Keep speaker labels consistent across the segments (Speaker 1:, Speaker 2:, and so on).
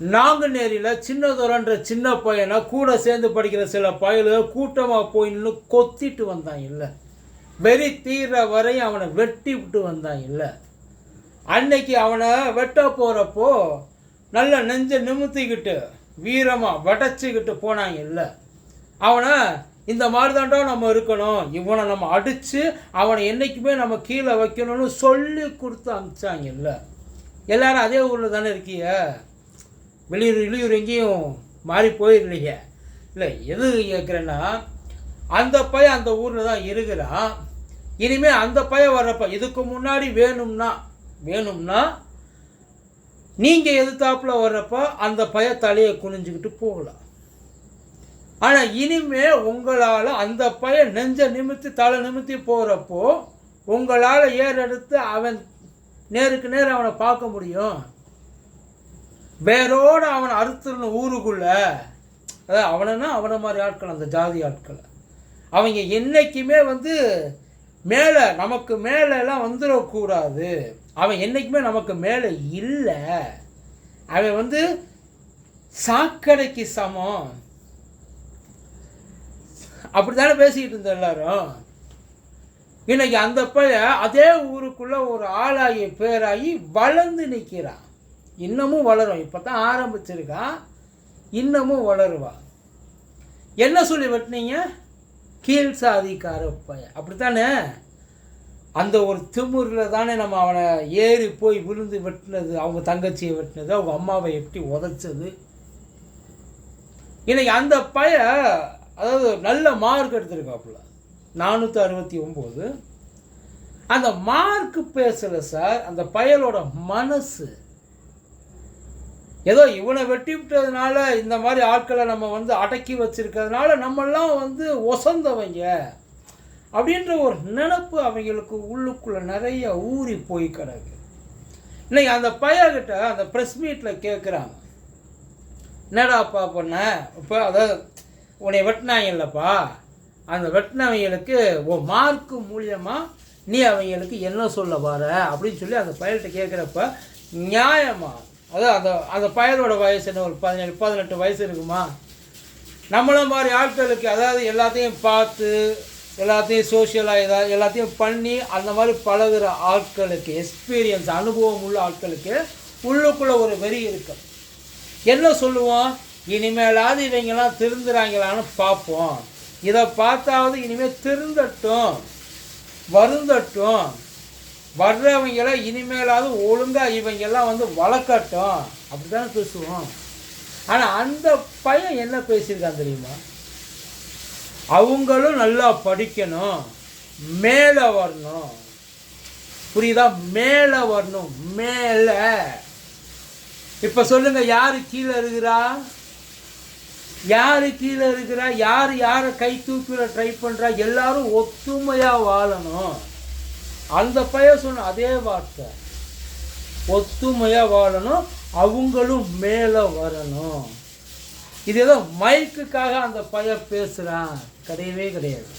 Speaker 1: நாங்குநேரியில் சின்னதுரன்ற சின்ன பையனை கூட சேர்ந்து படிக்கிற சில பயலுக கூட்டமாக போய் நின்று கொத்திட்டு வந்தான் இல்லை. வெறி தீர்ற வரையும் அவனை வெட்டி விட்டு வந்தான் இல்லை. அன்னைக்கு அவனை வெட்ட போகிறப்போ நல்ல நெஞ்ச நிமித்திக்கிட்டு வீரமாக வடச்சிக்கிட்டு போனாங்க இல்லை. அவனை இந்த மாதிரி தாண்டா நம்ம இருக்கணும். இவனை நம்ம அடித்து அவனை என்றைக்குமே நம்ம கீழே வைக்கணும்னு சொல்லி கொடுத்து அனுப்பிச்சாங்க இல்லை. எல்லாரும் அதே ஊரில் தானே இருக்கீங்க வெளியூர் வெளியூர் எங்கேயும் மாறி போயிடலைங்க இல்லை எது கேட்குறேன்னா அந்த பையன் அந்த ஊரில் தான் இருக்கிறான். இனிமேல் அந்த பையன் வர்றப்ப இதுக்கு முன்னாடி வேணும்னா வேணும்னா நீங்கள் எதிர்த்தாப்புல வர்றப்ப அந்த பய தலையை குனிஞ்சுக்கிட்டு போகலாம். ஆனால் இனிமே உங்களால் அந்த பையன் நெஞ்ச நிமித்தி தலை நிமித்தி போகிறப்போ உங்களால் ஏறெடுத்து அவன் நேருக்கு நேர் அவனை பார்க்க முடியும். வேரோடு அவனை அறுத்துடணும் ஊருக்குள்ள அதாவது அவனைன்னா அவனை மாதிரி ஆட்கள் அந்த ஜாதி ஆட்களை. அவங்க என்றைக்குமே வந்து மேலே நமக்கு மேலெல்லாம் வந்துடக்கூடாது. அவன் என்றைக்குமே நமக்கு மேலே இல்லை. அவன் வந்து சாக்கடைக்கு சமம். அப்படி தானே பேசிக்கிட்டு இருந்த எல்லாரும்? இன்னைக்கு அந்த பையன் அதே ஊருக்குள்ள ஒரு ஆளாகி பேராகி வளர்ந்து நிற்கிறான் இன்னமும் வளரும். இப்போ தான் ஆரம்பிச்சிருக்கா. இன்னமும் வளருவா. என்ன சொல்லி வெட்டினீங்க? கீழ் சாதிக்கார பையன் அப்படித்தானே? அந்த ஒரு திமுறில் தானே நம்ம அவனை ஏறி போய் விழுந்து வெட்டினது அவங்க தங்கச்சியை வெட்டினது அவங்க அம்மாவை எப்படி உதைச்சது. இன்னைக்கு அந்த பய அதாவது நல்ல மார்க் எடுத்திருக்காப்புல. நானூற்றி அறுபத்தி ஒம்பது அந்த மார்க் பேசலை சார் அந்த பயலோட மனசு. ஏதோ இவனை வெட்டி விட்டதுனால இந்த மாதிரி ஆட்களை நம்ம வந்து அடக்கி வச்சுருக்கிறதுனால நம்மெல்லாம் வந்து ஒசந்தவங்க. அப்படின்ற ஒரு நினப்பு அவங்களுக்கு உள்ளுக்குள்ளே நிறைய ஊறி போய் கிடக்கு. இன்னைக்கு அந்த பையன்கிட்ட அந்த ப்ரெஸ் மீட்டில் கேட்குறாங்க என்னடாப்பா பண்ண? இப்போ அதாவது உன்னை வெட்டினாங்கல்லப்பா அந்த வெட்டினவங்களுக்கு ஓ மார்க்கு மூலியமாக நீ அவங்களுக்கு என்ன சொல்ல வர? அப்படின்னு சொல்லி அந்த பயல்கிட்ட கேட்குறப்ப நியாயமாக அதான் அந்த அந்த பையனோட வயசு என்ன ஒரு பதினேழு பதினெட்டு வயசு இருக்குமா? நம்மள மாதிரி ஆட்களுக்கு அதாவது எல்லாத்தையும் பார்த்து எல்லாத்தையும் சோஷியலாக இதாக எல்லாத்தையும் பண்ணி அந்த மாதிரி பழகுற ஆட்களுக்கு எக்ஸ்பீரியன்ஸ் அனுபவம் உள்ள ஆட்களுக்கு உள்ளுக்குள்ளே ஒரு வெறி இருக்கும் என்ன சொல்லுவோம்? இனிமேலாவது இவங்கெல்லாம் திருந்துறாங்களான்னு பார்ப்போம். இதை பார்த்தாவது இனிமேல் திருந்தட்டும் வருந்தட்டும். வர்றவங்கள இனிமேலாவது ஒழுங்காக இவங்கெல்லாம் வந்து வளர்க்கட்டும். அப்படி தானே பேசுவோம். ஆனால் அந்த பையன் என்ன பேசியிருக்கான் தெரியுமா? அவங்களும் நல்லா படிக்கணும். மேலே வரணும். புரியுதா? மேலே வரணும். மேலே. இப்போ சொல்லுங்க யார் கீழே இருக்கிறா? யார் கீழே இருக்கிறா? யார் யாரை கை தூக்கில ட்ரை பண்ணுறா எல்லாரும் ஒத்துமையாக வாழணும். அந்த பையன் சொன்ன அதே வார்த்தை. ஒத்துமையாக வாழணும் அவங்களும் மேலே வரணும். இது ஏதோ மைக்குக்காக அந்த பையன் பேசுகிறான் கிடையவே கிடையாது.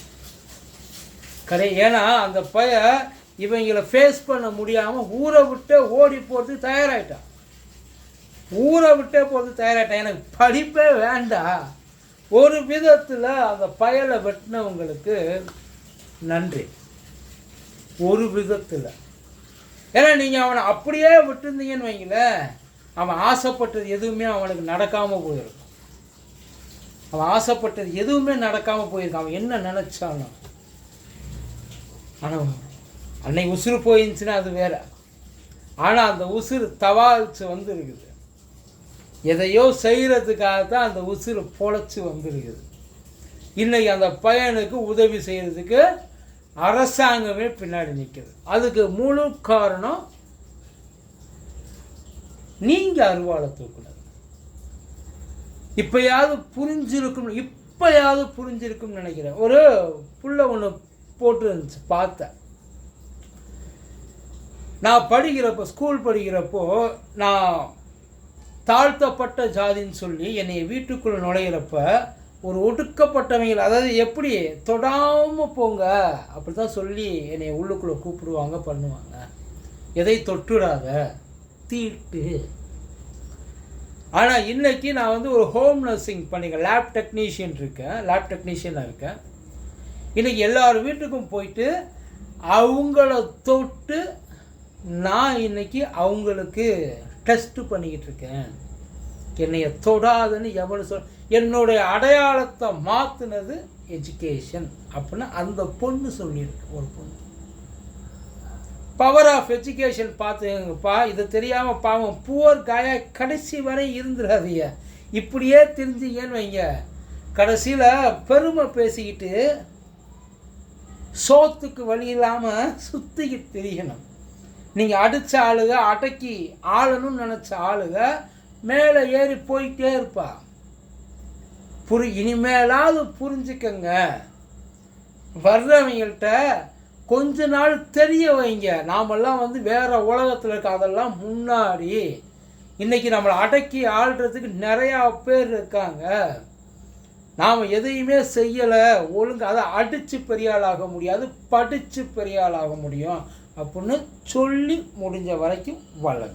Speaker 1: கிடை ஏன்னா அந்த பையன் இவங்களை ஃபேஸ் பண்ண முடியாமல் ஊரை விட்டு ஓடி போகிறதுக்கு தயாராகிட்டான் ஊரை விட்டே போகிறது தயாராகிட்டேன் எனக்கு படிப்பே வேண்டாம் ஒரு விதத்தில் அந்த பயலை வெட்டினவங்களுக்கு நன்றி. ஒரு விதத்தில். ஏன்னா நீங்கள் அவனை அப்படியே விட்டுருந்தீங்கன்னு வைங்களேன் அவன் ஆசைப்பட்டது எதுவுமே அவனுக்கு நடக்காமல் போயிருக்கும். அவன் ஆசைப்பட்டது எதுவுமே நடக்காமல் போயிருக்கான் அவன் என்ன நினச்சாலும். ஆனால் அன்னைக்கு உசுறு போயிருந்துச்சுன்னா அது வேற. ஆனால் அந்த உசுறு தவாச்சு வந்து இருக்குது எதையோ செய்கிறதுக்காக தான் அந்த உசுறு பொழைச்சி வந்துருக்குது. இன்னைக்கு அந்த பையனுக்கு உதவி செய்கிறதுக்கு அரசாங்கமே பின்னாடி நிற்குது அதுக்கு முழு காரணம் நீங்கள் அருவாளை தூக்கணும் இப்போயாவது புரிஞ்சிருக்கும் இப்போயாவது புரிஞ்சிருக்கும்னு நினைக்கிறேன். ஒரு புள்ள ஒன்று போட்டு இருந்துச்சு பார்த்தேன். நான் படிக்கிறப்போ ஸ்கூல் படிக்கிறப்போ நான் தாழ்த்தப்பட்ட ஜாதின்னு சொல்லி என்னை வீட்டுக்குள்ளே நுழையிறப்ப ஒரு ஒடுக்கப்பட்டவங்க அதாவது எப்படி? தொடாமல் போங்க. அப்படி தான் சொல்லி என்னை உள்ளுக்குள்ளே கூப்பிடுவாங்க பண்ணுவாங்க. எதை தொட்டுடாத தீட்டு. ஆனால் இன்றைக்கி நான் வந்து ஒரு ஹோம் நர்சிங் பண்ணிக்க லேப் டெக்னீஷியன் இருக்கேன் லேப் டெக்னீஷியனாக இருக்கேன். இன்றைக்கி எல்லார் வீட்டுக்கும் போயிட்டு அவங்கள தொட்டு நான் இன்னைக்கு அவங்களுக்கு டெஸ்ட்டு பண்ணிக்கிட்டு இருக்கேன். என்னைய தொடாதுன்னு எவனு சொல் என்னுடைய அடையாளத்தை மாற்றினது எஜுகேஷன் அப்படின்னு அந்த பொண்ணு சொல்லியிருக்கு ஒரு பொண்ணு. பவர் ஆஃப் எஜுகேஷன் பார்த்துங்கப்பா இது தெரியாமல் பாவம் புவர் காய கடைசி வரை இருந்துடாதீங்க இப்படியே தெரிஞ்சீங்கன்னு வைங்க. கடைசியில் பெருமை பேசிக்கிட்டு சோத்துக்கு வழி இல்லாமல் சுற்றிக்கிட்டு தெரியணும். நீங்கள் அடித்த ஆளுக அடக்கி ஆளணும்னு நினச்ச ஆளுக மேலே ஏறி போயிட்டே இருப்பா. புரி இனிமேலாவது புரிஞ்சுக்கங்க. வர்றவங்கள்ட்ட கொஞ்ச நாள் தெரிய வைங்க. நாமெல்லாம் வந்து வேறு உலகத்தில் இருக்க அதெல்லாம் முன்னாடி. இன்றைக்கி நம்மளை அடக்கி ஆள்றதுக்கு நிறையா பேர் இருக்காங்க. நாம் எதையுமே செய்யலை. ஒழுங்கு அதை அடித்து பெரிய ஆளாக முடியாது. படித்து பெரியாளாக முடியும். அப்படின்னு சொல்லி முடிஞ்ச வரைக்கும் வளருங்க.